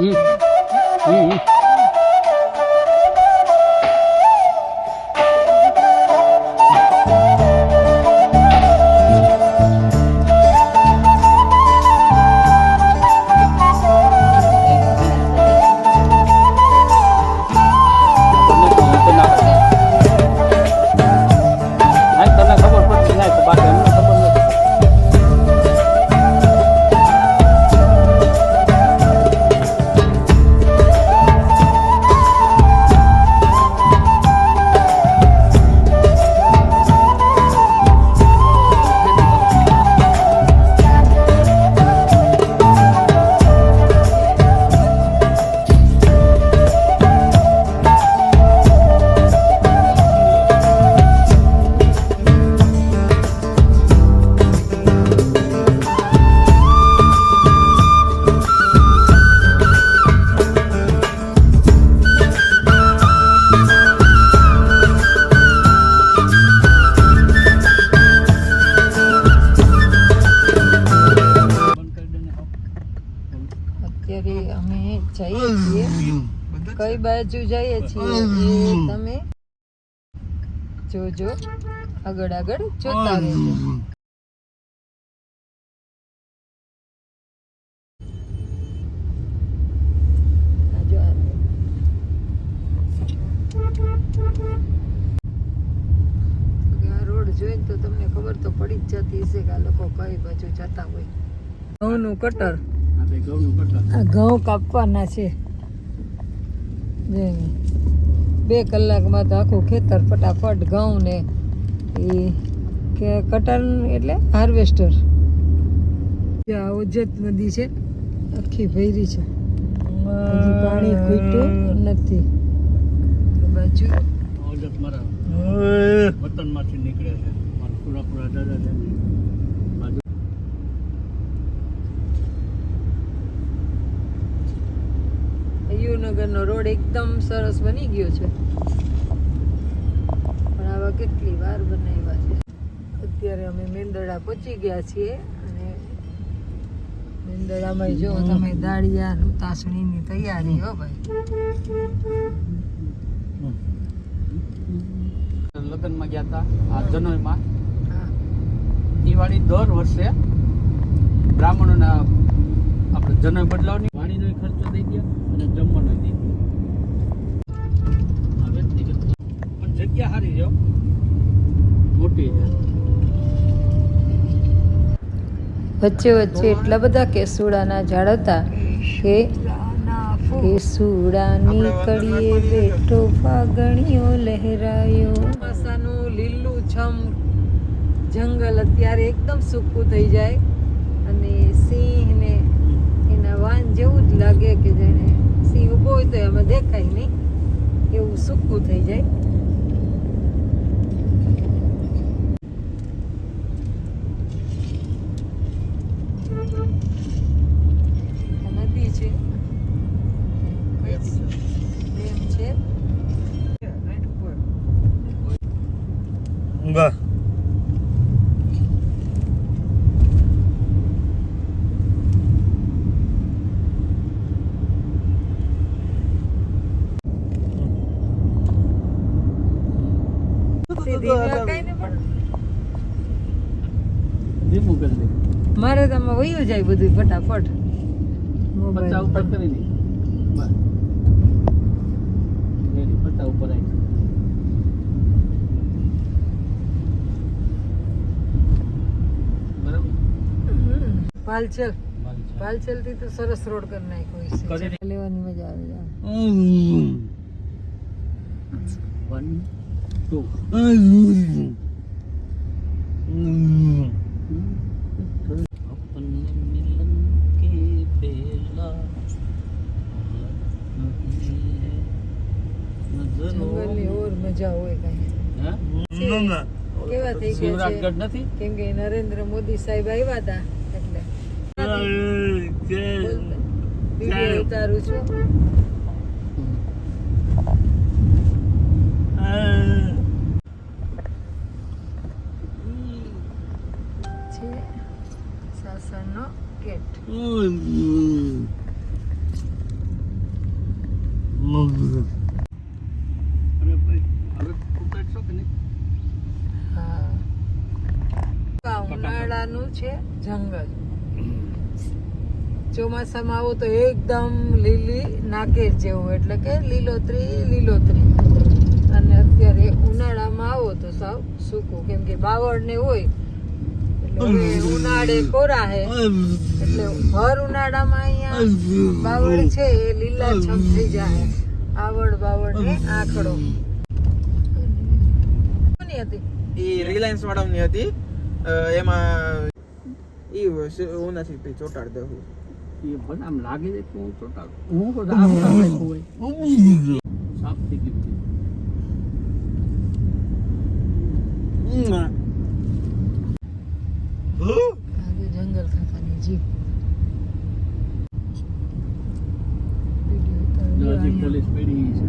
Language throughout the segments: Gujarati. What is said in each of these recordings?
嗯嗯嗯。કઈ બાજુ જઈએ છીએ એ તમે જોજો. આગળ આગળ જોતા રહેજો. જોઈને તો તમને ખબર તો પડી જ જતી હશે કે આ લોકો કઈ બાજુ જતા હોય. ઘઉંનું કટર. આ કટર. આ ઘઉં કાપવાના છે. બે કલાકમાં તો આખું ખેતર ફટાફટ ઘઉં ને એ કે કટર એટલે હાર્વેસ્ટર. આ ઉજ્જત નદી છે આખી ભૈરી છે. પાણી ખૂટ્યું નથી. બાજુ. ઓજત મારા વતનમાંથી નીકળે છે. પૂરા પૂરા દાદા છે ને. બાજુ યુનગરનો રોડ એકદમ સરસ બની ગયો છે. પણ આવા કેટલી વાર બનાવ્યા છે. અત્યારે અમે મેંદડા પહોંચી ગયા છીએ અને મેંદડામાં જો તમે દાળિયા તાસણીની તૈયારી હો ભાઈ. લગ્નમાં ગયા હતા આ જનોયમાં. દિવાળી દર વર્ષે બ્રાહ્મણોના આપણે જનોઈ બદલાવની પાણીનો ખર્ચો થઈ ગયો અને જમવાનો થઈ ગયો. પણ જગ્યા સારી જો મોટી છે. વચ્ચે વચ્ચે એટલા બધા કેસુડાના ઝાડ હતા કે કેસુડાની કડીએ બેઠો ફાગણીઓ લહેરાયો. પાસાનું લીલું છમ જંગલ અત્યારે એકદમ સૂકું થઈ જાય અને સિંહ જેવું જ લાગે કે જેને સિંહ ઊભો હોય તો એમાં દેખાય નહીં. એવું સૂકું થઈ જાય. નદી છે. ડેમ છે ઉપર સીધી લગાઈને પણ ધીમું કરી દે મારે તમે વયું જાય બધું ફટાફટ. પાલચલ પાલચલથી તો સરસ રોડ કરી નાખ્યો છે. લેવાની મજા આવે કેમ કે નરેન્દ્ર મોદી સાહેબ આવ્યા હતા એટલે. વીડિયો ઉતારું છું. સાસણનો ગેટ ઉનાળાનું છે જંગલ ચોમાસામાં આવો તો એકદમ લીલી નાગેર જેવું એટલે કે લીલોતરી લીલોતરી અને અત્યારે ઉનાળામાં આવો તો સાવ સૂકું કેમ કે બાવળ ને હોય ઉનાળે કોરા હે? એટલે ભર ઉનાળામાં અહીંયા બાવળ છે એ લીલા છમ થઈ જાય આવડ બાવળ ને આખડો. કોની હતી? એ રિલાયન્સ વાળાની હતી. એમાં ઈ ઓનાથી પછી ચોટાડ દઉં એ ભલે આમ લાગે છે કે હું ચોટાડું. હું સાફ થઈ ગયું છે. આજે જંગલ ખાતાની જીપ જો હજી પોલીસ પડી છે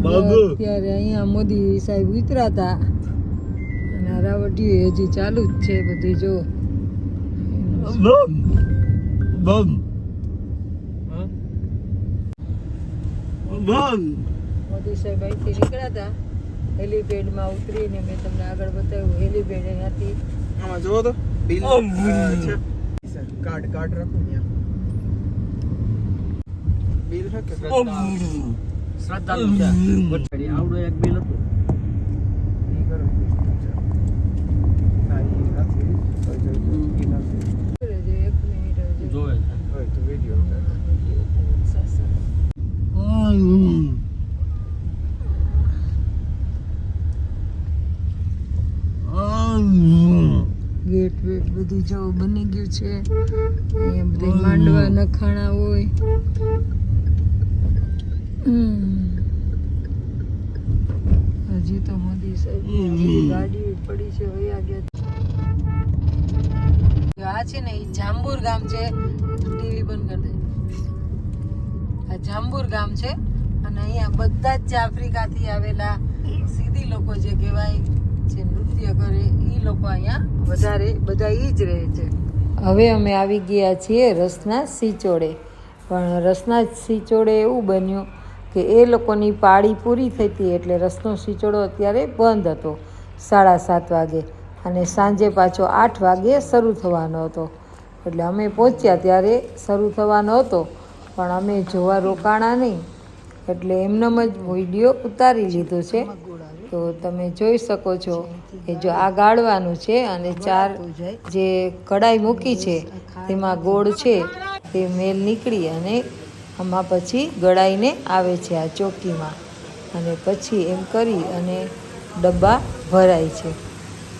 અત્યારે અહીંયા મોદી સાહેબ ઉતરાતા અને રાવટીઓ હજી ચાલુ જ છે બધી જો. મોદી સાહેબ અહીંથી નીકળ્યા હતા હેલિપેડમાં ઉતરીને મેં તમને આગળ બતાવ્યું હેલિપેડ અહીંયાથી આમાં જુઓ તો બિલ છે. કાર્ડ કાર્ડ રાખો અહીંયા. બિલ છે કે છે. આવડો એક બિલ હતું. ગેટ વેટ બધું જો બની ગયું છે. અહીંયા બધે માંડવા નખાણા હોય. હજી તો મોદી સાહેબ ગાડી પડી છે વયા ગયા આ છે ને એ જાંબુર ગામ છે. ટીવી બંધ કરી દે. આ જાંબુર ગામ છે અને અહીંયા બધા જ જે આફ્રિકાથી આવેલા સીધી લોકો જે કહેવાય જે નૃત્ય કરે એ લોકો અહીંયા વધારે બધા એ જ રહે છે. હવે અમે આવી ગયા છીએ રસના સિચોડે પણ રસના સિચોડે એવું બન્યું કે એ લોકોની પાળી પૂરી થઈ હતી એટલે રસનો સિચોડો અત્યારે બંધ હતો, સાડા સાત વાગે અને સાંજે પાછો આઠ વાગે શરૂ થવાનો હતો. એટલે અમે પહોંચ્યા ત્યારે શરૂ થવાનો હતો, પણ અમે જોવા રોકાણા નહીં. એટલે એમનેમ જ વીડિયો ઉતારી લીધો છે. તો તમે જોઈ શકો છો કે જો આ ગાળવાનું છે અને ચાર જે કડાઈ મૂકી છે, તેમાં ગોળ છે, તે મેલ નીકળી અને આમાં પછી ગળાઈને આવે છે આ ચોકીમાં. અને પછી એમ કરી અને ડબ્બા ભરાય છે.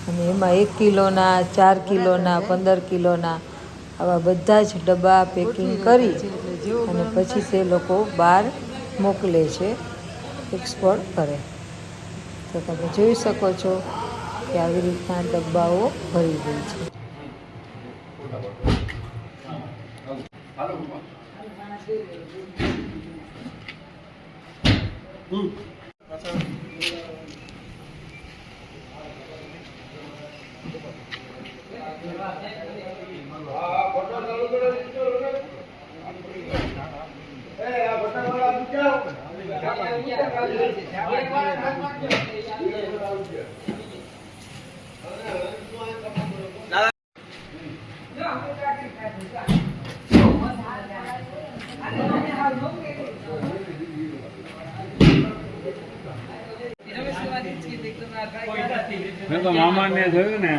અને એમાં એક કિલોના, ચાર કિલોના, પંદર કિલોના આવા બધા જ ડબ્બા પેકિંગ કરી અને પછી તે લોકો બહાર મોકલે છે એક્સપોર્ટ કરે. તો તમે જોઈ શકો છો કે આવી રીતના ડબ્બાઓ ભરી ગઈ છે. হুম મેં તો મામાને જોયું ને.